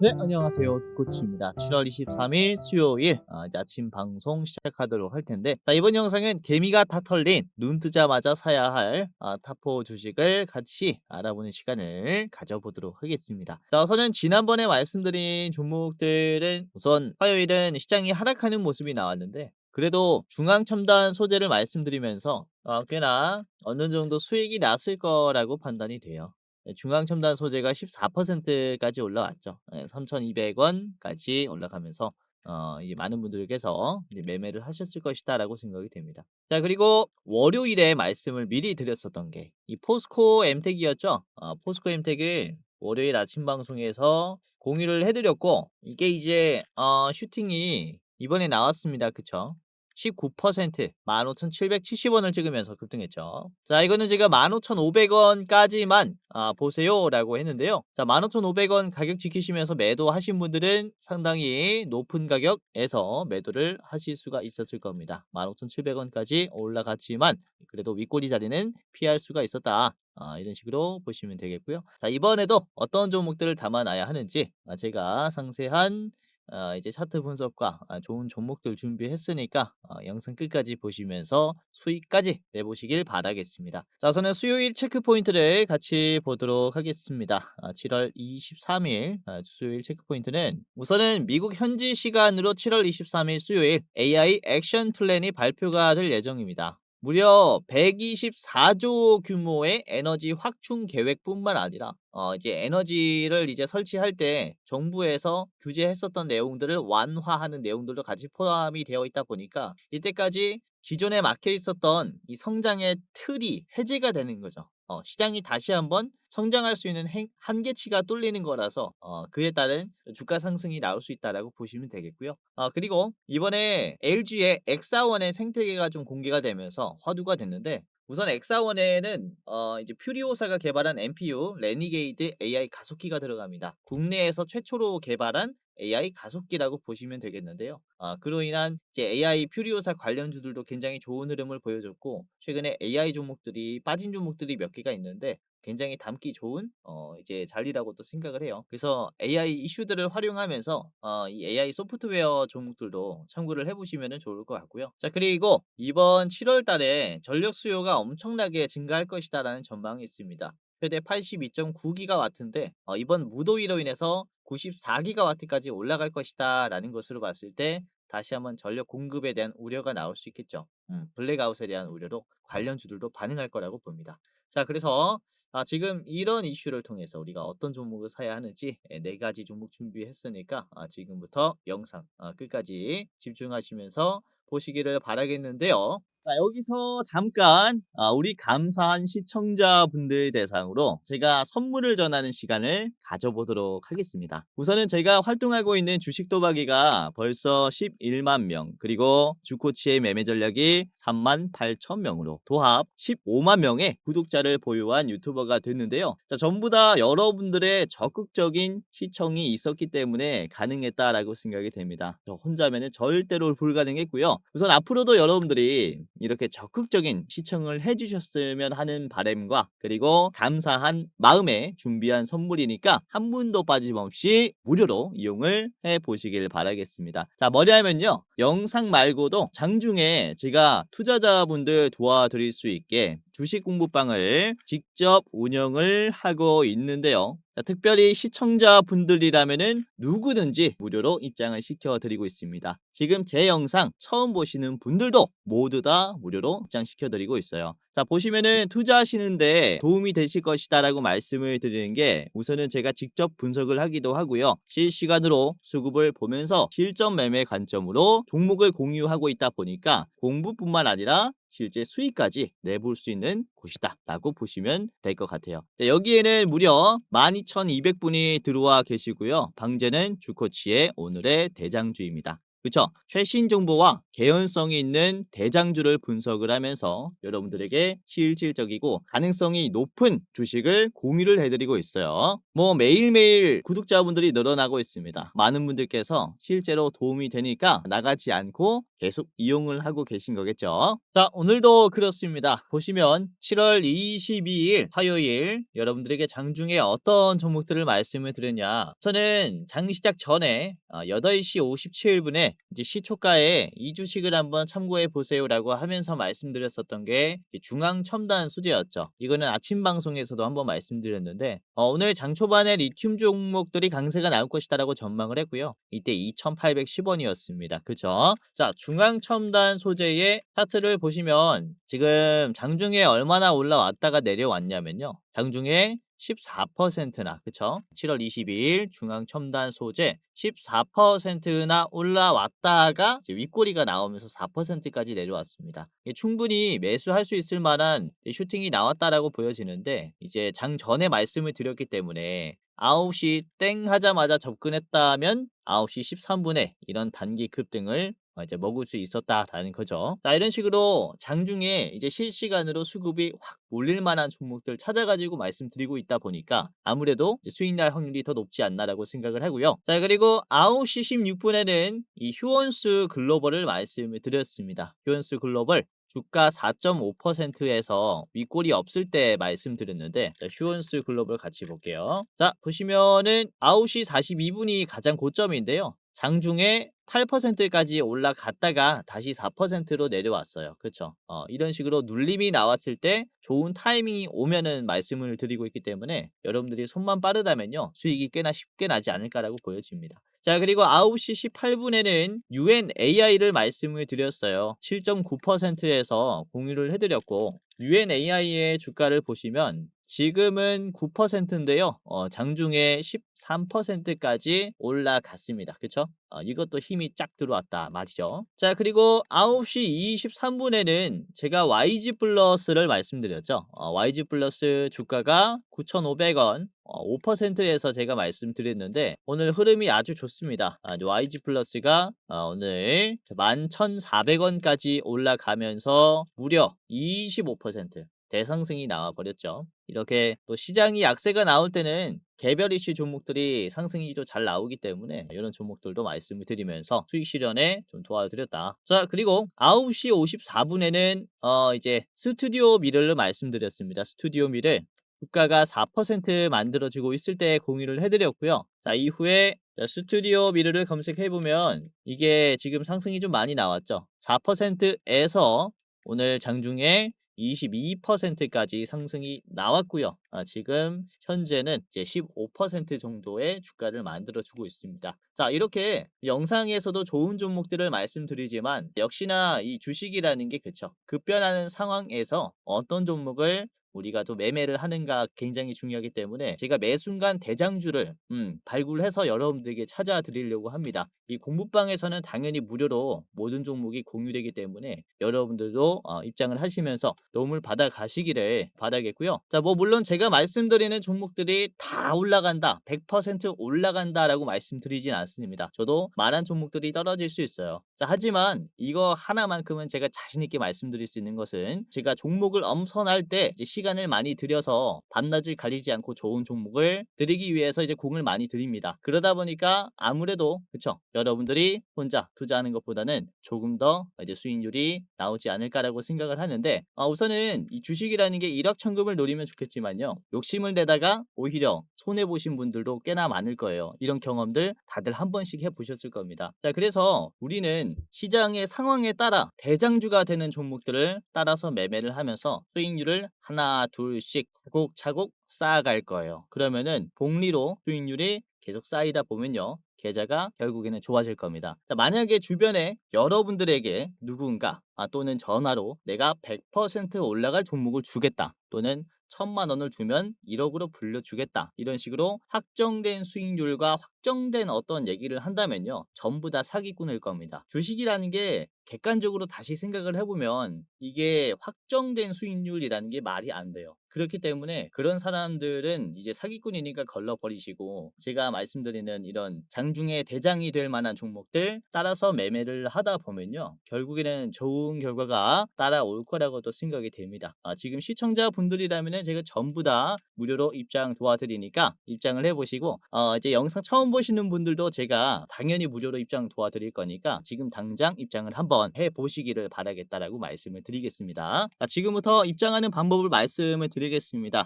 네, 안녕하세요. 주코치입니다. 7월 23일 수요일 아, 이제 아침 방송 시작하도록 할 텐데 자, 이번 영상은 개미가 다 털린 눈 뜨자마자 사야 할 아, 타포 주식을 같이 알아보는 시간을 가져보도록 하겠습니다. 자, 우선은 지난번에 말씀드린 종목들은 우선 화요일은 시장이 하락하는 모습이 나왔는데 그래도 중앙 첨단 소재를 말씀드리면서 어, 꽤나 어느 정도 수익이 났을 거라고 판단이 돼요. 네, 중앙첨단 소재가 14%까지 올라왔죠. 3,200원까지 올라가면서 어, 이제 많은 분들께서 이제 매매를 하셨을 것이다라고 생각이 됩니다. 자, 그리고 월요일에 말씀을 미리 드렸었던 게 이 포스코 엠텍이었죠. 어, 포스코 엠텍을 월요일 아침 방송에서 공유를 해드렸고 이게 이제 어, 슈팅이 이번에 나왔습니다. 그쵸? 19% 15,770원을 찍으면서 급등했죠. 자, 이거는 제가 15,500원까지만 아, 보세요라고 했는데요. 자, 15,500원 가격 지키시면서 매도하신 분들은 상당히 높은 가격에서 매도를 하실 수가 있었을 겁니다. 15,700원까지 올라갔지만 그래도 윗꼬리 자리는 피할 수가 있었다. 아, 이런 식으로 보시면 되겠고요. 자, 이번에도 어떤 종목들을 담아놔야 하는지 아, 제가 상세한 어, 이제 차트 분석과 아, 좋은 종목들 준비했으니까 어, 영상 끝까지 보시면서 수익까지 내보시길 바라겠습니다. 자, 우선은 수요일 체크 포인트를 같이 보도록 하겠습니다. 아, 7월 23일 아, 수요일 체크 포인트는 우선은 미국 현지 시간으로 7월 23일 수요일 AI 액션 플랜이 발표가 될 예정입니다. 무려 124조 규모의 에너지 확충 계획뿐만 아니라 어 이제 에너지를 이제 설치할 때 정부에서 규제했었던 내용들을 완화하는 내용들도 같이 포함이 되어 있다 보니까 이때까지 기존에 막혀 있었던 이 성장의 틀이 해제가 되는 거죠. 어, 시장이 다시 한번 성장할 수 있는 행- 한계치가 뚫리는 거라서 어, 그에 따른 주가 상승이 나올 수 있다라고 보시면 되겠고요. 어, 그리고 이번에 LG의 엑사원의 생태계가 좀 공개가 되면서 화두가 됐는데 우선 엑사원에는 어, 이제 퓨리오사가 개발한 NPU 레니게이드 AI 가속기가 들어갑니다. 국내에서 최초로 개발한 AI 가속기라고 보시면 되겠는데요. 아, 그로 인한 이제 AI 퓨리오사 관련주들도 굉장히 좋은 흐름을 보여줬고 최근에 AI 종목들이 빠진 종목들이 몇 개가 있는데 굉장히 담기 좋은 어 이제 자리라고도 생각을 해요. 그래서 AI 이슈들을 활용하면서 어 이 AI 소프트웨어 종목들도 참고를 해보시면 좋을 것 같고요. 자 그리고 이번 7월 달에 전력 수요가 엄청나게 증가할 것이다라는 전망이 있습니다. 최대 82.9기가와트인데 어, 이번 무더위로 인해서 94기가와트까지 올라갈 것이다 라는 것으로 봤을 때 다시 한번 전력 공급에 대한 우려가 나올 수 있겠죠. 음, 블랙아웃에 대한 우려로 관련주들도 반응할 거라고 봅니다. 자, 그래서 아, 지금 이런 이슈를 통해서 우리가 어떤 종목을 사야 하는지 예, 네 가지 종목 준비했으니까 아, 지금부터 영상 아, 끝까지 집중하시면서 보시기를 바라겠는데요. 자, 여기서 잠깐 아, 우리 감사한 시청자분들 대상으로 제가 선물을 전하는 시간을 가져보도록 하겠습니다. 우선은 제가 활동하고 있는 주식 도박이가 벌써 11만 명, 그리고 주코치의 매매 전략이 3만 8천 명으로 도합 15만 명의 구독자를 보유한 유튜버가 됐는데요. 자, 전부 다 여러분들의 적극적인 시청이 있었기 때문에 가능했다라고 생각이 됩니다. 저 혼자면은 절대로 불가능했고요. 우선 앞으로도 여러분들이 이렇게 적극적인 시청을 해주셨으면 하는 바램과 그리고 감사한 마음에 준비한 선물이니까 한 분도 빠짐없이 무료로 이용을 해 보시길 바라겠습니다. 자, 뭐냐면요. 영상 말고도 장중에 제가 투자자분들 도와드릴 수 있게 주식 공부방을 직접 운영을 하고 있는데요. 자, 특별히 시청자분들이라면은 누구든지 무료로 입장을 시켜드리고 있습니다. 지금 제 영상 처음 보시는 분들도 모두 다 무료로 입장시켜드리고 있어요. 자, 보시면은 투자하시는데 도움이 되실 것이다 라고 말씀을 드리는 게 우선은 제가 직접 분석을 하기도 하고요. 실시간으로 수급을 보면서 실전 매매 관점으로 종목을 공유하고 있다 보니까 공부뿐만 아니라 실제 수익까지 내볼 수 있는 곳이다 라고 보시면 될 것 같아요. 자, 여기에는 무려 12,200분이 들어와 계시고요. 방제는 주코치의 오늘의 대장주입니다 그쵸? 최신 정보와 개연성이 있는 대장주를 분석을 하면서 여러분들에게 실질적이고 가능성이 높은 주식을 공유를 해드리고 있어요. 뭐 매일매일 구독자분들이 늘어나고 있습니다. 많은 분들께서 실제로 도움이 되니까 나가지 않고 계속 이용을 하고 계신 거겠죠. 자, 오늘도 그렇습니다. 보시면 7월 22일 화요일 여러분들에게 장중에 어떤 종목들을 말씀을 드렸냐. 저는 장 시작 전에 8시 57분에 이제 시초가에 이 주식을 한번 참고해 보세요라고 하면서 말씀드렸었던 게 중앙 첨단 수제였죠. 이거는 아침 방송에서도 한번 말씀드렸는데 어, 오늘 장 초반에 리튬 종목들이 강세가 나올 것이다라고 전망을 했고요. 이때 2,810원이었습니다. 그죠? 자, 중앙 첨단 소재의 차트를 보시면 지금 장중에 얼마나 올라왔다가 내려왔냐면요. 장중에 14%나 그쵸? 7월 22일 중앙 첨단 소재 14%나 올라왔다가 윗꼬리가 나오면서 4%까지 내려왔습니다. 충분히 매수할 수 있을 만한 슈팅이 나왔다라고 보여지는데 이제 장 전에 말씀을 드렸기 때문에 9시 땡 하자마자 접근했다면 9시 13분에 이런 단기 급등을 어, 이제 먹을 수 있었다라는 거죠. 자, 이런 식으로 장중에 이제 실시간으로 수급이 확 몰릴 만한 종목들 찾아가지고 말씀드리고 있다 보니까 아무래도 수익 날 확률이 더 높지 않나라고 생각을 하고요. 자, 그리고 9시 16분에는 이 휴원수 글로벌을 말씀을 드렸습니다. 휴원수 글로벌 주가 4.5%에서 윗골이 없을 때 말씀드렸는데 자, 휴원스 글로벌 같이 볼게요. 자 보시면은 9시 42분이 가장 고점인데요. 장중에 8%까지 올라갔다가 다시 4%로 내려왔어요. 그렇죠? 어, 이런 식으로 눌림이 나왔을 때 좋은 타이밍이 오면은 말씀을 드리고 있기 때문에 여러분들이 손만 빠르다면요. 수익이 꽤나 쉽게 나지 않을까라고 보여집니다. 자, 그리고 9시 18분에는 UNAI를 말씀을 드렸어요. 7.9%에서 공유를 해드렸고, UNAI의 주가를 보시면 지금은 9%인데요. 어, 장중에 13%까지 올라갔습니다. 그쵸? 어, 이것도 힘이 쫙 들어왔다 말이죠. 자 그리고 9시 23분에는 제가 YG 플러스를 말씀드렸죠. 어, YG 플러스 주가가 9,500원 어, 5%에서 제가 말씀드렸는데 오늘 흐름이 아주 좋습니다. 아, YG 플러스가 어, 오늘 11,400원까지 올라가면서 무려 25% 대상승이 나와버렸죠. 이렇게 또 시장이 약세가 나올 때는 개별 이슈 종목들이 상승이 좀 잘 나오기 때문에 이런 종목들도 말씀을 드리면서 수익 실현에 좀 도와드렸다. 자, 그리고 9시 54분에는 어 이제 스튜디오 미를 말씀드렸습니다. 스튜디오 미를 주가가 4% 만들어지고 있을 때 공유를 해드렸고요. 자, 이후에 스튜디오 미르를 검색해보면 이게 지금 상승이 좀 많이 나왔죠. 4%에서 오늘 장중에 22%까지 상승이 나왔고요. 아, 지금 현재는 이제 15% 정도의 주가를 만들어 주고 있습니다. 자, 이렇게 영상에서도 좋은 종목들을 말씀드리지만 역시나 이 주식이라는 게 그쵸. 급변하는 상황에서 어떤 종목을 우리가 또 매매를 하는가 굉장히 중요하기 때문에 제가 매 순간 대장주를 음, 발굴해서 여러분들에게 찾아드리려고 합니다. 이 공부방에서는 당연히 무료로 모든 종목이 공유되기 때문에 여러분들도 어, 입장을 하시면서 도움을 받아 가시기를 바라겠고요. 자, 뭐 물론 제가 말씀드리는 종목들이 다 올라간다, 100% 올라간다라고 말씀드리진 않습니다. 저도 많은 종목들이 떨어질 수 있어요. 자, 하지만 이거 하나만큼은 제가 자신 있게 말씀드릴 수 있는 것은 제가 종목을 엄선할 때 시간을 많이 들여서 밤낮을 가리지 않고 좋은 종목을 드리기 위해서 이제 공을 많이 드립니다. 그러다 보니까 아무래도 그쵸 여러분들이 혼자 투자하는 것보다는 조금 더 이제 수익률이 나오지 않을까라고 생각을 하는데 아, 우선은 이 주식이라는 게 일확천금을 노리면 좋겠지만요 욕심을 내다가 오히려 손해 보신 분들도 꽤나 많을 거예요. 이런 경험들 다들 한 번씩 해 보셨을 겁니다. 자 그래서 우리는 시장의 상황에 따라 대장주가 되는 종목들을 따라서 매매를 하면서 수익률을 하나 둘씩 차곡차곡 쌓아갈 거예요. 그러면은 복리로 수익률이 계속 쌓이다 보면요. 계좌가 결국에는 좋아질 겁니다. 자, 만약에 주변에 여러분들에게 누군가 아, 또는 전화로 내가 100% 올라갈 종목을 주겠다. 또는 천만 원을 주면 1억으로 불려주겠다. 이런 식으로 확정된 수익률과 확정된 어떤 얘기를 한다면요. 전부 다 사기꾼일 겁니다. 주식이라는 게 객관적으로 다시 생각을 해보면 이게 확정된 수익률이라는 게 말이 안 돼요. 그렇기 때문에 그런 사람들은 이제 사기꾼이니까 걸러버리시고 제가 말씀드리는 이런 장중에 대장이 될 만한 종목들 따라서 매매를 하다 보면요. 결국에는 좋은 결과가 따라올 거라고도 생각이 됩니다. 아, 지금 시청자분들이라면 제가 전부 다 무료로 입장 도와드리니까 입장을 해보시고 어, 이제 영상 처음 보시는 분들도 제가 당연히 무료로 입장 도와드릴 거니까 지금 당장 입장을 한번 해보시기를 바라겠다라고 말씀을 드리겠습니다. 자, 지금부터 입장하는 방법을 말씀을 드리겠습니다.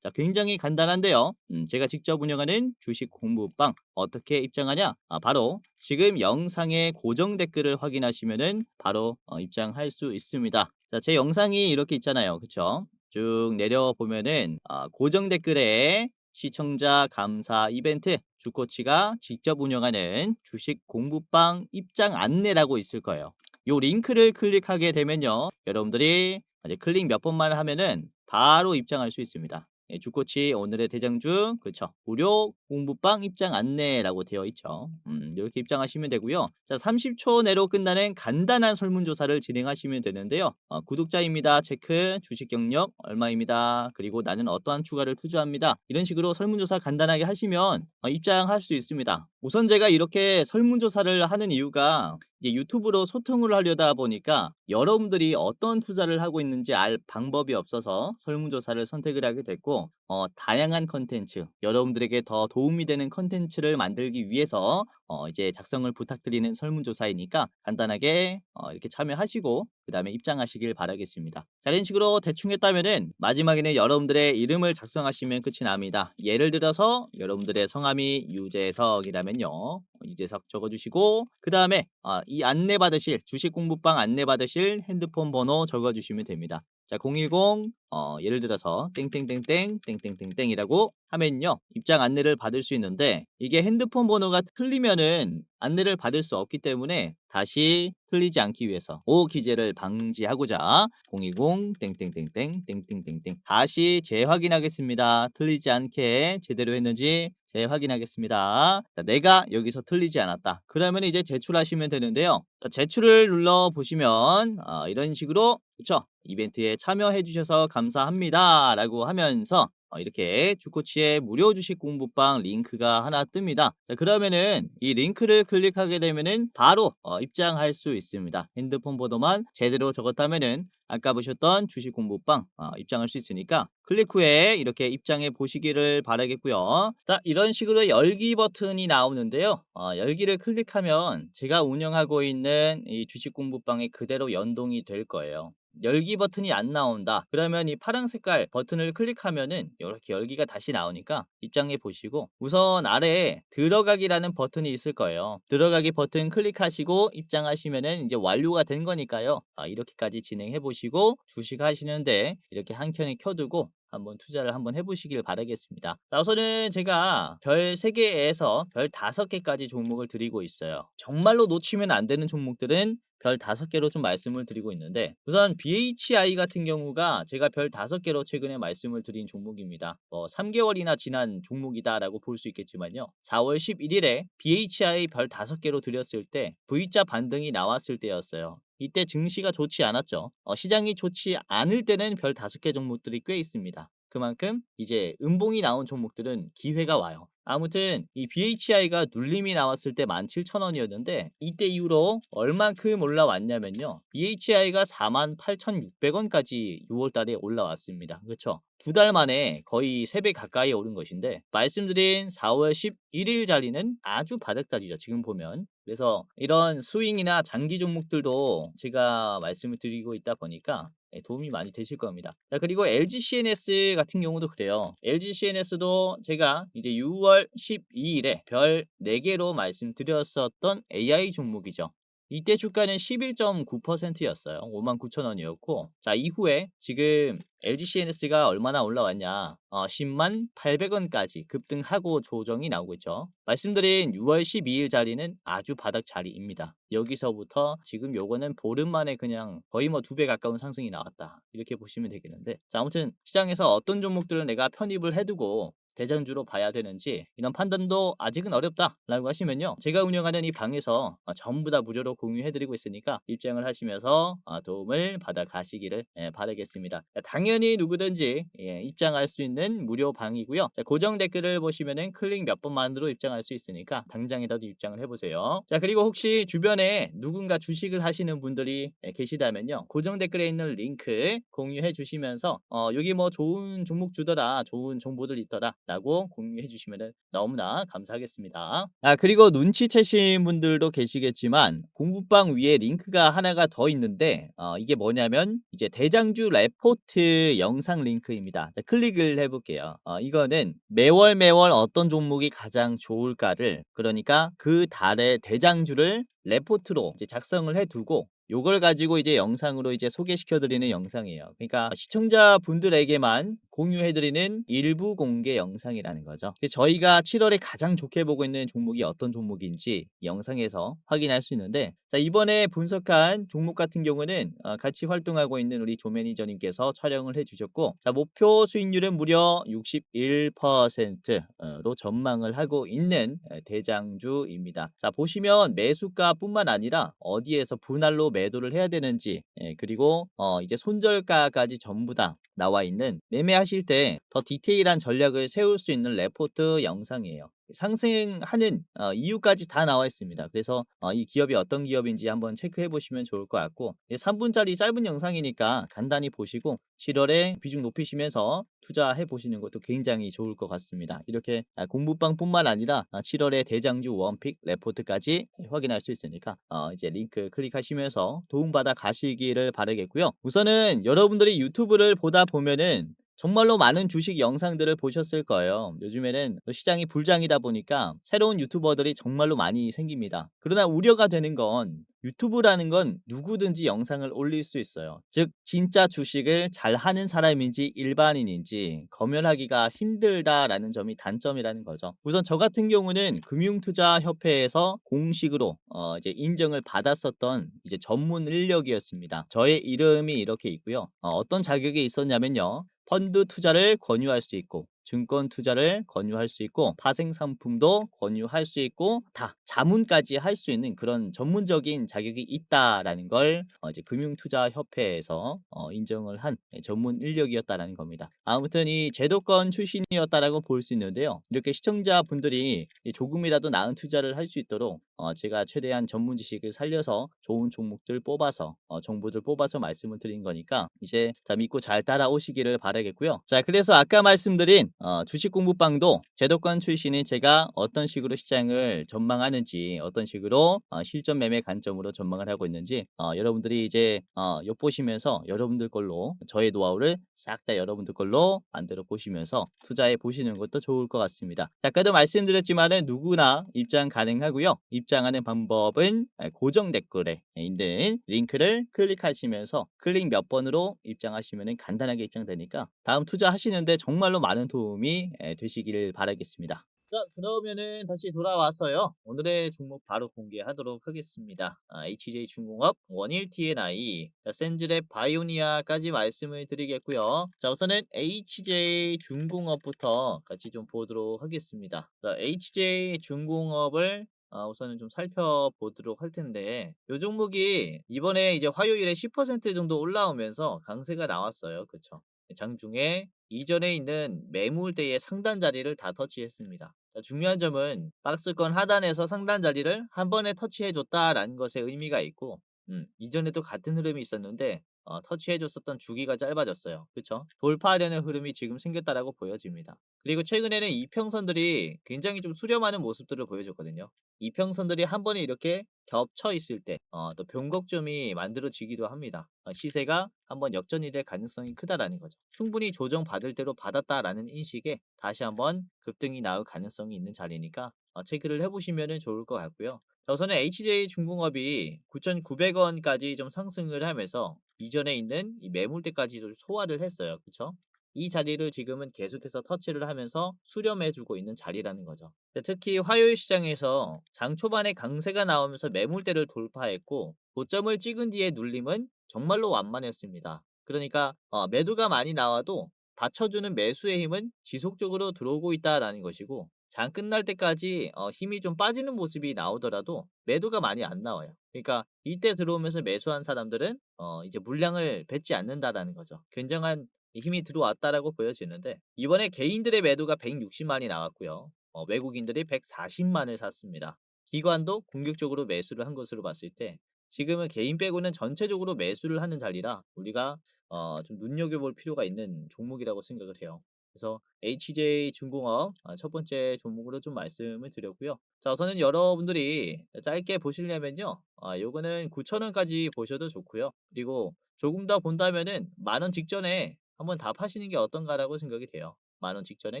자, 굉장히 간단한데요. 음, 제가 직접 운영하는 주식 공부방 어떻게 입장하냐? 아, 바로 지금 영상의 고정 댓글을 확인하시면은 바로 어, 입장할 수 있습니다. 자, 제 영상이 이렇게 있잖아요. 그쵸? 쭉 내려 보면은 아, 고정 댓글에 시청자 감사 이벤트 주코치가 직접 운영하는 주식 공부방 입장 안내라고 있을 거예요. 요 링크를 클릭하게 되면요. 여러분들이 클릭 몇 번만 하면은 바로 입장할 수 있습니다. 예, 주코치 오늘의 대장주 그쵸 무료 공부방 입장 안내라고 되어 있죠. 음, 이렇게 입장하시면 되고요. 자 30초 내로 끝나는 간단한 설문조사를 진행하시면 되는데요. 어, 구독자입니다. 체크 주식 경력 얼마입니다. 그리고 나는 어떠한 추가를 투자합니다. 이런 식으로 설문조사 간단하게 하시면 어, 입장할 수 있습니다. 우선 제가 이렇게 설문조사를 하는 이유가 이제 유튜브로 소통을 하려다 보니까 여러분들이 어떤 투자를 하고 있는지 알 방법이 없어서 설문조사를 선택을 하게 됐고 어, 다양한 컨텐츠 여러분들에게 더 도움이 되는 컨텐츠를 만들기 위해서 어, 이제 작성을 부탁드리는 설문조사이니까 간단하게 어, 이렇게 참여하시고 그 다음에 입장하시길 바라겠습니다. 자, 이런 식으로 대충 했다면은 마지막에는 여러분들의 이름을 작성하시면 끝이 납니다. 예를 들어서 여러분들의 성함이 유재석이라면요. 이재석 적어주시고 그 다음에 아, 이 안내 받으실 주식 공부방 안내 받으실 핸드폰 번호 적어주시면 됩니다. 자, 010 어, 예를 들어서 땡땡땡땡 땡땡땡땡이라고 하면요 입장 안내를 받을 수 있는데 이게 핸드폰 번호가 틀리면은 안내를 받을 수 없기 때문에 다시 틀리지 않기 위해서 오 기재를 방지하고자 010 땡땡땡땡 땡땡땡땡 다시 재확인하겠습니다. 틀리지 않게 제대로 했는지 재확인하겠습니다. 자, 내가 여기서 틀리지 않았다. 그러면 이제 제출하시면 되는데요. 자, 제출을 눌러 보시면 어, 이런 식으로 그렇죠? 이벤트에 참여해 주셔서 감사합니다. 라고 하면서 어, 이렇게 주코치의 무료 주식 공부방 링크가 하나 뜹니다. 자, 그러면은 이 링크를 클릭하게 되면은 바로 어, 입장할 수 있습니다. 핸드폰 번호만 제대로 적었다면은 아까 보셨던 주식 공부방 어, 입장할 수 있으니까 클릭 후에 이렇게 입장해 보시기를 바라겠고요. 자, 이런 식으로 열기 버튼이 나오는데요. 어, 열기를 클릭하면 제가 운영하고 있는 이 주식 공부방에 그대로 연동이 될 거예요. 열기 버튼이 안 나온다. 그러면 이 파란 색깔 버튼을 클릭하면은 이렇게 열기가 다시 나오니까 입장해 보시고 우선 아래에 들어가기라는 버튼이 있을 거예요. 들어가기 버튼 클릭하시고 입장하시면은 이제 완료가 된 거니까요. 아, 이렇게까지 진행해 보시 고 주식 하시는데 이렇게 한 켠에 켜두고 한번 투자를 한번 해보시길 바라겠습니다. 자, 우선은 제가 별 3개에서 별 5개까지 종목을 드리고 있어요. 정말로 놓치면 안 되는 종목들은 별 5개로 좀 말씀을 드리고 있는데 우선 BHI 같은 경우가 제가 별 5개로 최근에 말씀을 드린 종목입니다. 뭐 3개월이나 지난 종목이다라고 볼 수 있겠지만요. 4월 11일에 BHI 별 5개로 드렸을 때 V자 반등이 나왔을 때였어요. 이때 증시가 좋지 않았죠. 어, 시장이 좋지 않을 때는 별 5개 종목들이 꽤 있습니다. 그만큼 이제 음봉이 나온 종목들은 기회가 와요. 아무튼 이 BHI가 눌림이 나왔을 때 17,000원이었는데 이때 이후로 얼만큼 올라왔냐면요. BHI가 48,600원까지 6월 달에 올라왔습니다. 그렇죠? 두 달 만에 거의 3배 가까이 오른 것인데 말씀드린 4월 11일 자리는 아주 바닥자리죠. 지금 보면. 그래서 이런 스윙이나 장기 종목들도 제가 말씀을 드리고 있다 보니까 예, 도움이 많이 되실 겁니다. 자, 그리고 LG CNS 같은 경우도 그래요. LG CNS도 제가 이제 6월 12일에 별 4개로 말씀드렸었던 AI 종목이죠. 이때 주가는 11.9%였어요. 59,000원이었고 자 이후에 지금 LG CNS가 얼마나 올라왔냐? 어, 10만 800원까지 급등하고 조정이 나오고 있죠. 말씀드린 6월 12일 자리는 아주 바닥 자리입니다. 여기서부터 지금 요거는 보름 만에 그냥 거의 뭐 두 배 가까운 상승이 나왔다. 이렇게 보시면 되겠는데 자 아무튼 시장에서 어떤 종목들을 내가 편입을 해두고 대장주로 봐야 되는지 이런 판단도 아직은 어렵다라고 하시면요. 제가 운영하는 이 방에서 어, 전부 다 무료로 공유해드리고 있으니까 입장을 하시면서 어, 도움을 받아 가시기를 예, 바라겠습니다. 자, 당연히 누구든지 예, 입장할 수 있는 무료 방이고요. 자, 고정 댓글을 보시면은 클릭 몇 번만으로 입장할 수 있으니까 당장이라도 입장을 해보세요. 자 그리고 혹시 주변에 누군가 주식을 하시는 분들이 예, 계시다면요. 고정 댓글에 있는 링크 공유해 주시면서 어, 여기 뭐 좋은 종목 주더라, 좋은 정보들 있더라. 라고 공유해 주시면 너무나 감사하겠습니다. 아 그리고 눈치채신 분들도 계시겠지만 공부방 위에 링크가 하나가 더 있는데 어, 이게 뭐냐면 이제 대장주 레포트 영상 링크입니다. 자, 클릭을 해볼게요. 어, 이거는 매월 매월 어떤 종목이 가장 좋을까를 그러니까 그 달의 대장주를 레포트로 이제 작성을 해두고 요걸 가지고 이제 영상으로 이제 소개시켜 드리는 영상이에요. 그러니까 시청자분들에게만 공유해 드리는 일부 공개 영상이라는 거죠. 저희가 7월에 가장 좋게 보고 있는 종목이 어떤 종목인지 영상에서 확인할 수 있는데 자, 이번에 분석한 종목 같은 경우는 어, 같이 활동하고 있는 우리 조 매니저님께서 촬영을 해 주셨고 자, 목표 수익률은 무려 61%로 전망을 하고 있는 대장주입니다. 자, 보시면 매수가뿐만 아니라 어디에서 분할로 매도를 해야 되는지 예, 그리고 어, 이제 손절가까지 전부 다 나와 있는 매매하 실 때 더 디테일한 전략을 세울 수 있는 레포트 영상이에요. 상승하는 어, 이유까지 다 나와 있습니다. 그래서 어, 이 기업이 어떤 기업인지 한번 체크해 보시면 좋을 것 같고 3분짜리 짧은 영상이니까 간단히 보시고 7월에 비중 높이시면서 투자해 보시는 것도 굉장히 좋을 것 같습니다. 이렇게 아, 공부방뿐만 아니라 7월에 아, 대장주 원픽 레포트까지 확인할 수 있으니까 어, 이제 링크 클릭하시면서 도움받아 가시기를 바라겠고요. 우선은 여러분들이 유튜브를 보다 보면은 정말로 많은 주식 영상들을 보셨을 거예요. 요즘에는 시장이 불장이다 보니까 새로운 유튜버들이 정말로 많이 생깁니다. 그러나 우려가 되는 건 유튜브라는 건 누구든지 영상을 올릴 수 있어요. 즉 진짜 주식을 잘 하는 사람인지 일반인인지 검열하기가 힘들다라는 점이 단점이라는 거죠. 우선 저 같은 경우는 금융투자협회에서 공식으로 어 이제 인정을 받았었던 이제 전문 인력이었습니다. 저의 이름이 이렇게 있고요. 어 어떤 자격이 있었냐면요. 펀드 투자를 권유할 수 있고 증권 투자를 권유할 수 있고 파생 상품도 권유할 수 있고 다 자문까지 할 수 있는 그런 전문적인 자격이 있다라는 걸 어, 이제 금융투자협회에서 어, 인정을 한 예, 전문 인력이었다라는 겁니다. 아무튼 이 제도권 출신이었다라고 볼 수 있는데요. 이렇게 시청자분들이 조금이라도 나은 투자를 할 수 있도록 어, 제가 최대한 전문 지식을 살려서 좋은 종목들 뽑아서 어, 정보들 뽑아서 말씀을 드린 거니까 이제 자 믿고 잘 따라오시기를 바라겠고요. 자 그래서 아까 말씀드린 어, 주식 공부방도 제도권 출신인 제가 어떤 식으로 시장을 전망하는지 어떤 식으로 어, 실전 매매 관점으로 전망을 하고 있는지 어, 여러분들이 이제 어, 엿보시면서 여러분들 걸로 저의 노하우를 싹 다 여러분들 걸로 만들어 보시면서 투자해 보시는 것도 좋을 것 같습니다. 자, 아까도 말씀드렸지만은 누구나 입장 가능하고요. 입장하는 방법은 고정 댓글에 있는 링크를 클릭하시면서 클릭 몇 번으로 입장하시면 간단하게 입장되니까 다음 투자하시는데 정말로 많은 도움 이 되시기를 바라겠습니다. 자 그러면은 다시 돌아와서요. 오늘의 종목 바로 공개하도록 하겠습니다. 아, HJ 중공업, 원일 TNI, 자, 센즈랩 바이오니아까지 말씀을 드리겠고요. 자 우선은 HJ 중공업부터 같이 좀 보도록 하겠습니다. 자, HJ 중공업을 아, 우선은 좀 살펴보도록 할 텐데 요 종목이 이번에 이제 화요일에 10% 정도 올라오면서 강세가 나왔어요. 그쵸? 장중에 이전에 있는 매물대의 상단 자리를 다 터치했습니다. 중요한 점은 박스권 하단에서 상단 자리를 한 번에 터치해 줬다라는 것에 의미가 있고 음, 이전에도 같은 흐름이 있었는데 어, 터치해줬었던 주기가 짧아졌어요. 그쵸? 돌파하려는 흐름이 지금 생겼다라고 보여집니다. 그리고 최근에는 이평선들이 굉장히 좀 수렴하는 모습들을 보여줬거든요. 이평선들이 한 번에 이렇게 겹쳐 있을 때, 어, 또 변곡점이 만들어지기도 합니다. 어, 시세가 한번 역전이 될 가능성이 크다라는 거죠. 충분히 조정받을 대로 받았다라는 인식에 다시 한번 급등이 나올 가능성이 있는 자리니까 어, 체크를 해보시면 좋을 것 같고요. 자 우선은 HJ중공업이 9,900원까지 좀 상승을 하면서 이전에 있는 이 매물대까지도 소화를 했어요. 그쵸? 이 자리를 지금은 계속해서 터치를 하면서 수렴해 주고 있는 자리라는 거죠. 네, 특히 화요일 시장에서 장 초반에 강세가 나오면서 매물대를 돌파했고 고점을 찍은 뒤에 눌림은 정말로 완만했습니다. 그러니까 어, 매도가 많이 나와도 받쳐주는 매수의 힘은 지속적으로 들어오고 있다라는 것이고 장 끝날 때까지 어, 힘이 좀 빠지는 모습이 나오더라도 매도가 많이 안 나와요. 그러니까 이때 들어오면서 매수한 사람들은 어, 이제 물량을 뱉지 않는다라는 거죠. 굉장한 힘이 들어왔다라고 보여지는데 이번에 개인들의 매도가 160만이 나왔고요. 어, 외국인들이 140만을 샀습니다. 기관도 공격적으로 매수를 한 것으로 봤을 때 지금은 개인 빼고는 전체적으로 매수를 하는 자리라 우리가 어, 좀 눈여겨볼 필요가 있는 종목이라고 생각을 해요. 그래서 HJ중공업 아, 첫 번째 종목으로 좀 말씀을 드렸고요. 자 우선은 여러분들이 짧게 보시려면요. 아 요거는 9,000원까지 보셔도 좋고요. 그리고 조금 더 본다면은 만원 직전에 한번 다 파시는 게 어떤가라고 생각이 돼요. 만원 직전에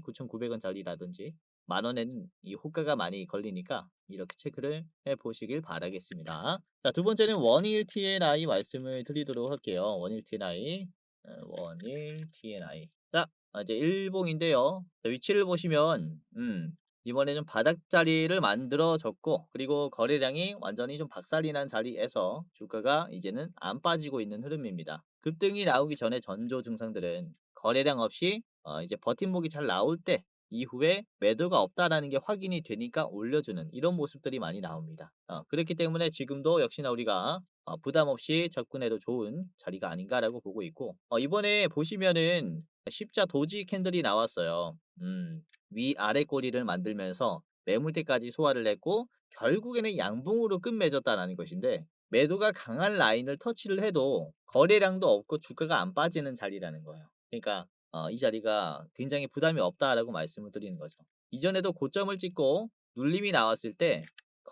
9,900원짜리라든지 만 원에는 이 호가가 많이 걸리니까 이렇게 체크를 해 보시길 바라겠습니다. 자 두 번째는 원일 TNI 말씀을 드리도록 할게요. 원일 TNI 어, 원일 TNI 자 아 이제 일봉인데요. 자 위치를 보시면 음 이번에 좀 바닥 자리를 만들어 줬고 그리고 거래량이 완전히 좀 박살이 난 자리에서 주가가 이제는 안 빠지고 있는 흐름입니다. 급등이 나오기 전에 전조 증상들은 거래량 없이 어 이제 버팀목이 잘 나올 때 이후에 매도가 없다라는 게 확인이 되니까 올려주는 이런 모습들이 많이 나옵니다. 어 그렇기 때문에 지금도 역시나 우리가 어 부담 없이 접근해도 좋은 자리가 아닌가라고 보고 있고 어 이번에 보시면은 십자 도지 캔들이 나왔어요. 음. 위 아래 꼬리를 만들면서 매물대까지 소화를 했고 결국에는 양봉으로 끝맺었다라는 것인데 매도가 강한 라인을 터치를 해도 거래량도 없고 주가가 안 빠지는 자리라는 거예요. 그러니까 어, 이 자리가 굉장히 부담이 없다라고 말씀을 드리는 거죠. 이전에도 고점을 찍고 눌림이 나왔을 때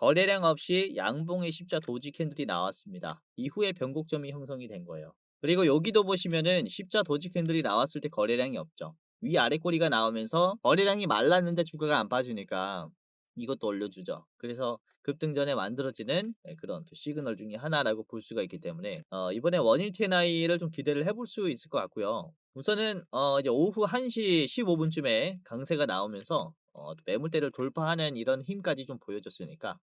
거래량 없이 양봉의 십자 도지 캔들이 나왔습니다. 이후에 변곡점이 형성이 된 거예요. 그리고 여기도 보시면은 십자 도지 캔들이 나왔을 때 거래량이 없죠. 위아래 꼬리가 나오면서 거래량이 말랐는데 주가가 안 빠지니까 이것도 올려주죠. 그래서 급등 전에 만들어지는 예, 그런 또 시그널 중에 하나라고 볼 수가 있기 때문에 어, 이번에 원일 TNI를 좀 기대를 해볼 수 있을 것 같고요. 우선은 어, 이제 오후 1시 15분쯤에 강세가 나오면서 어, 매물대를 돌파하는 이런 힘까지 좀 보여줬으니까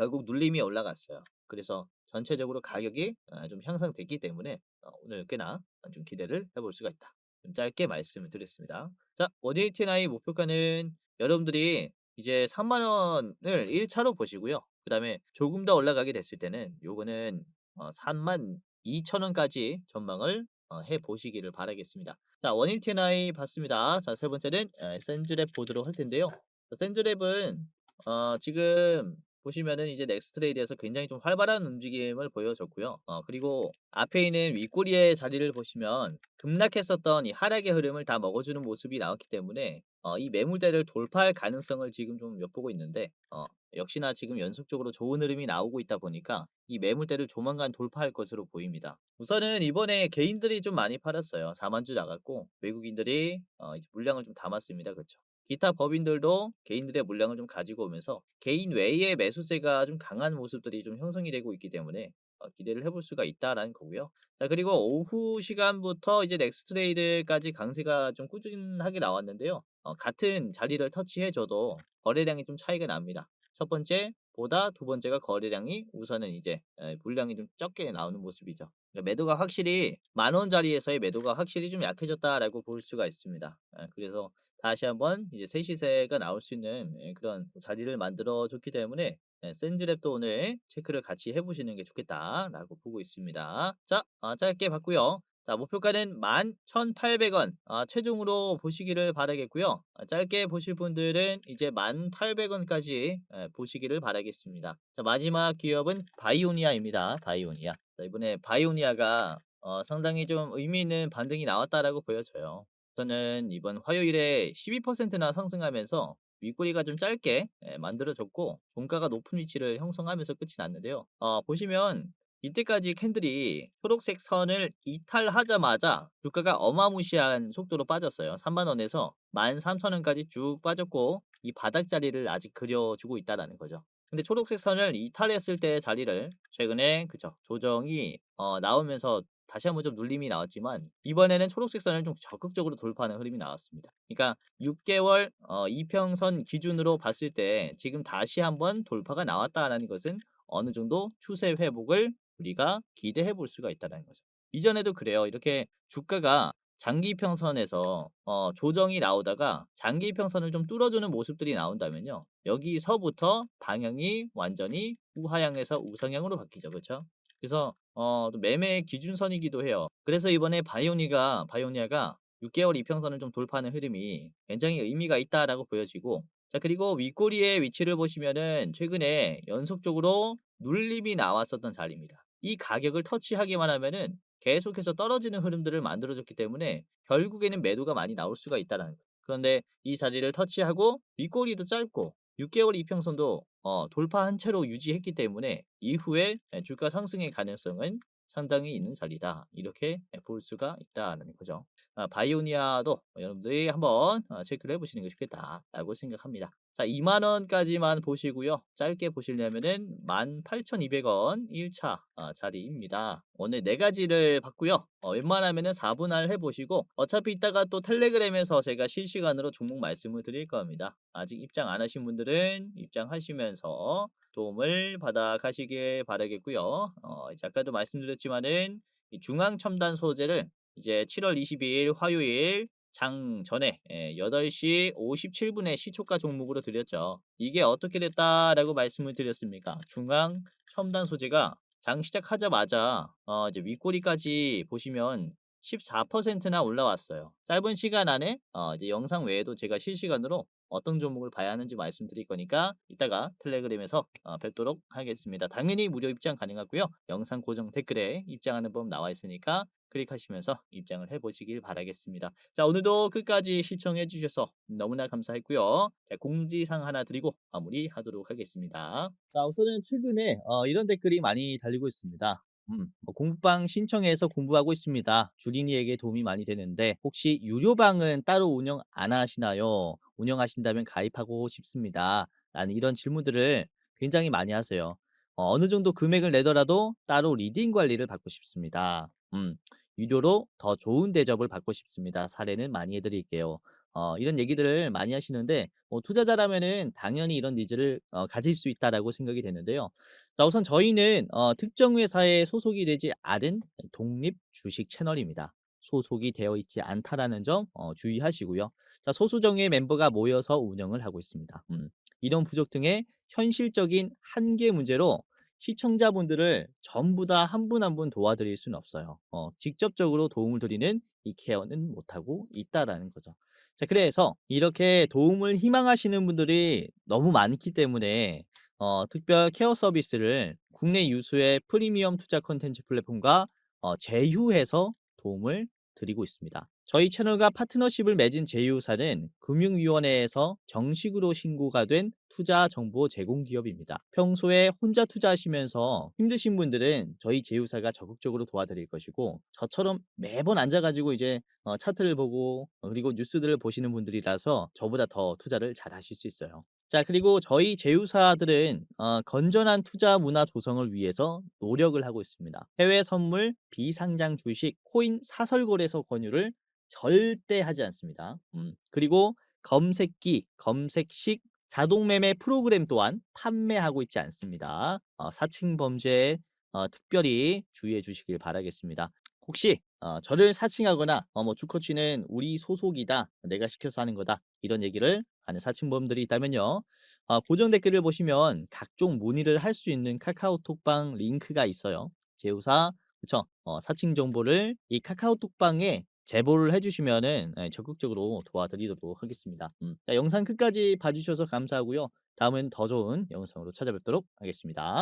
결국 눌림이 올라갔어요. 그래서 전체적으로 가격이 아, 좀 향상됐기 때문에 어, 오늘 꽤나 좀 기대를 해볼 수가 있다. 좀 짧게 말씀을 드렸습니다. 자, TNI 목표가는 여러분들이 이제 3만 원을 1차로 보시고요. 그 다음에 조금 더 올라가게 됐을 때는 요거는 어 32,000원까지 전망을 어해 보시기를 바라겠습니다. 자, 원일 TNI 봤습니다. 자, 세 번째는 에, 센즈랩 보도록 할 텐데요. 자, 센즈랩은 어 지금 보시면은 이제 넥스트 레이드에서 굉장히 좀 활발한 움직임을 보여줬고요. 어 그리고 앞에 있는 윗꼬리의 자리를 보시면 급락했었던 이 하락의 흐름을 다 먹어주는 모습이 나왔기 때문에 어 이 매물대를 돌파할 가능성을 지금 좀 엿보고 있는데 어 역시나 지금 연속적으로 좋은 흐름이 나오고 있다 보니까 이 매물대를 조만간 돌파할 것으로 보입니다. 우선은 이번에 개인들이 좀 많이 팔았어요. 4만 주 나갔고 외국인들이 어 물량을 좀 담았습니다. 그렇죠. 기타 법인들도 개인들의 물량을 좀 가지고 오면서 개인 외의 매수세가 좀 강한 모습들이 좀 형성이 되고 있기 때문에 어, 기대를 해볼 수가 있다라는 거고요. 자, 그리고 오후 시간부터 이제 넥스트레이드까지 강세가 좀 꾸준하게 나왔는데요. 어, 같은 자리를 터치해줘도 거래량이 좀 차이가 납니다. 첫 번째 보다 두 번째가 거래량이 우선은 이제 에, 물량이 좀 적게 나오는 모습이죠. 그러니까 매도가 확실히 만 원짜리에서의 매도가 확실히 좀 약해졌다라고 볼 수가 있습니다. 에, 그래서 다시 한번 이제 새 시세가 나올 수 있는 예, 그런 자리를 만들어 줬기 때문에 예, 샌드랩도 오늘 체크를 같이 해보시는 게 좋겠다라고 보고 있습니다. 자, 아, 짧게 봤고요. 자, 목표가는 11,800원 아, 최종으로 보시기를 바라겠고요. 아, 짧게 보실 분들은 이제 1,800원까지 예, 보시기를 바라겠습니다. 자, 마지막 기업은 바이오니아입니다. 바이오니아. 자, 이번에 바이오니아가 어, 상당히 좀 의미 있는 반등이 나왔다라고 보여져요. 저는 이번 화요일에 12%나 상승하면서 윗꼬리가 좀 짧게 예, 만들어졌고 종가가 높은 위치를 형성하면서 끝이 났는데요. 어, 보시면 이때까지 캔들이 초록색 선을 이탈하자마자 주가가 어마무시한 속도로 빠졌어요. 3만 원에서 13,000원까지 쭉 빠졌고 이 바닥 자리를 아직 그려주고 있다라는 거죠. 근데 초록색 선을 이탈했을 때의 자리를 최근에 그쵸 조정이 어 나오면서 다시 한번 좀 눌림이 나왔지만 이번에는 초록색 선을 좀 적극적으로 돌파하는 흐름이 나왔습니다. 그러니까 6개월 어 이평선 기준으로 봤을 때 지금 다시 한번 돌파가 나왔다라는 것은 어느 정도 추세 회복을 우리가 기대해 볼 수가 있다는 거죠. 이전에도 그래요. 이렇게 주가가 장기 평선에서 어 조정이 나오다가 장기 평선을 좀 뚫어주는 모습들이 나온다면요. 여기서부터 방향이 완전히 우하향에서 우상향으로 바뀌죠. 그렇죠? 그래서 어 또 매매의 기준선이기도 해요. 그래서 이번에 바이오니가 바이오니아가 6개월 이평선을 좀 돌파하는 흐름이 굉장히 의미가 있다라고 보여지고 자 그리고 윗꼬리의 위치를 보시면은 최근에 연속적으로 눌림이 나왔었던 자리입니다. 이 가격을 터치하기만 하면은 계속해서 떨어지는 흐름들을 만들어 줬기 때문에 결국에는 매도가 많이 나올 수가 있다라는 거예요. 그런데 이 자리를 터치하고 윗꼬리도 짧고 6개월 이평선도 어 돌파한 채로 유지했기 때문에 이후에 예 주가 상승의 가능성은 상당히 있는 자리다. 이렇게 예볼 수가 있다라는 거죠. 아 바이오니아도 여러분들이 한번 어 체크를 해 보시는 게 좋겠다라고 생각합니다. 자 2만 원까지만 보시고요. 짧게 보시려면은 18,200원 1차 아 자리입니다. 오늘 4 가지를 봤고요. 어 웬만하면은 4분할 해 보시고 어차피 이따가 또 텔레그램에서 제가 실시간으로 종목 말씀을 드릴 겁니다. 아직 입장 안 하신 분들은 입장하시면서 도움을 받아 가시길 바라겠고요. 어 아까도 말씀드렸지만은 이 중앙 첨단 소재를 이제 7월 22일 화요일 장 전에 예 8시 57분에 시초가 종목으로 드렸죠. "이게 어떻게 됐다."라고 말씀을 드렸습니까? 중앙 첨단 소재가 장 시작하자마자 어 이제 윗꼬리까지 보시면 14%나 올라왔어요. 짧은 시간 안에 어 이제 영상 외에도 제가 실시간으로 어떤 종목을 봐야 하는지 말씀드릴 거니까 이따가 텔레그램에서 어 뵙도록 하겠습니다. 당연히 무료 입장 가능하고요. 영상 고정 댓글에 입장하는 법 나와 있으니까 클릭하시면서 입장을 해 보시길 바라겠습니다. 자 오늘도 끝까지 시청해 주셔서 너무나 감사했고요. 자 공지사항 하나 드리고 마무리하도록 하겠습니다. 자 우선은 최근에 어 이런 댓글이 많이 달리고 있습니다. 음, 뭐 공부방 신청해서 공부하고 있습니다. 주린이에게 도움이 많이 되는데 혹시 유료방은 따로 운영 안 하시나요? 운영하신다면 가입하고 싶습니다. 라는 이런 질문들을 굉장히 많이 하세요. 어, 어느 정도 금액을 내더라도 따로 리딩 관리를 받고 싶습니다. 음, 유료로 더 좋은 대접을 받고 싶습니다. 사례는 많이 해드릴게요. 어, 이런 얘기들을 많이 하시는데 뭐 투자자라면은 당연히 이런 니즈를 어, 가질 수 있다라고 생각이 되는데요. 자, 우선 저희는 어, 특정 회사에 소속이 되지 않은 독립 주식 채널입니다. 소속이 되어 있지 않다라는 점 어, 주의하시고요. 자, 소수정의 멤버가 모여서 운영을 하고 있습니다. 음, 이런 부족 등의 현실적인 한계 문제로 시청자분들을 전부 다 한 분 한 분 도와드릴 수는 없어요. 어, 직접적으로 도움을 드리는 이 케어는 못하고 있다라는 거죠. 자, 그래서 이렇게 도움을 희망하시는 분들이 너무 많기 때문에 어, 특별 케어 서비스를 국내 유수의 프리미엄 투자 콘텐츠 플랫폼과 어, 제휴해서 도움을 드리고 있습니다. 저희 채널과 파트너십을 맺은 제휴사는 금융위원회에서 정식으로 신고가 된 투자 정보 제공 기업입니다. 평소에 혼자 투자하시면서 힘드신 분들은 저희 제휴사가 적극적으로 도와드릴 것이고 저처럼 매번 앉아가지고 이제 어, 차트를 보고 어, 그리고 뉴스들을 보시는 분들이라서 저보다 더 투자를 잘 하실 수 있어요. 자, 그리고 저희 제휴사들은 어, 건전한 투자 문화 조성을 위해서 노력을 하고 있습니다. 해외 선물, 비상장 주식, 코인 사설 거래소 권유를 절대 하지 않습니다. 음, 그리고 검색기, 검색식 자동 매매 프로그램 또한 판매하고 있지 않습니다. 어, 사칭 범죄에 어, 특별히 주의해 주시길 바라겠습니다. 혹시 어, 저를 사칭하거나 어, 뭐 주커치는 우리 소속이다, 내가 시켜서 하는 거다 이런 얘기를 하는 사칭범들이 있다면요. 어, 고정 댓글을 보시면 각종 문의를 할 수 있는 카카오톡방 링크가 있어요. 제휴사 그쵸? 어, 사칭 정보를 이 카카오톡방에 제보를 해주시면은 예, 적극적으로 도와드리도록 하겠습니다. 음, 자, 영상 끝까지 봐주셔서 감사하고요. 다음은 더 좋은 영상으로 찾아뵙도록 하겠습니다.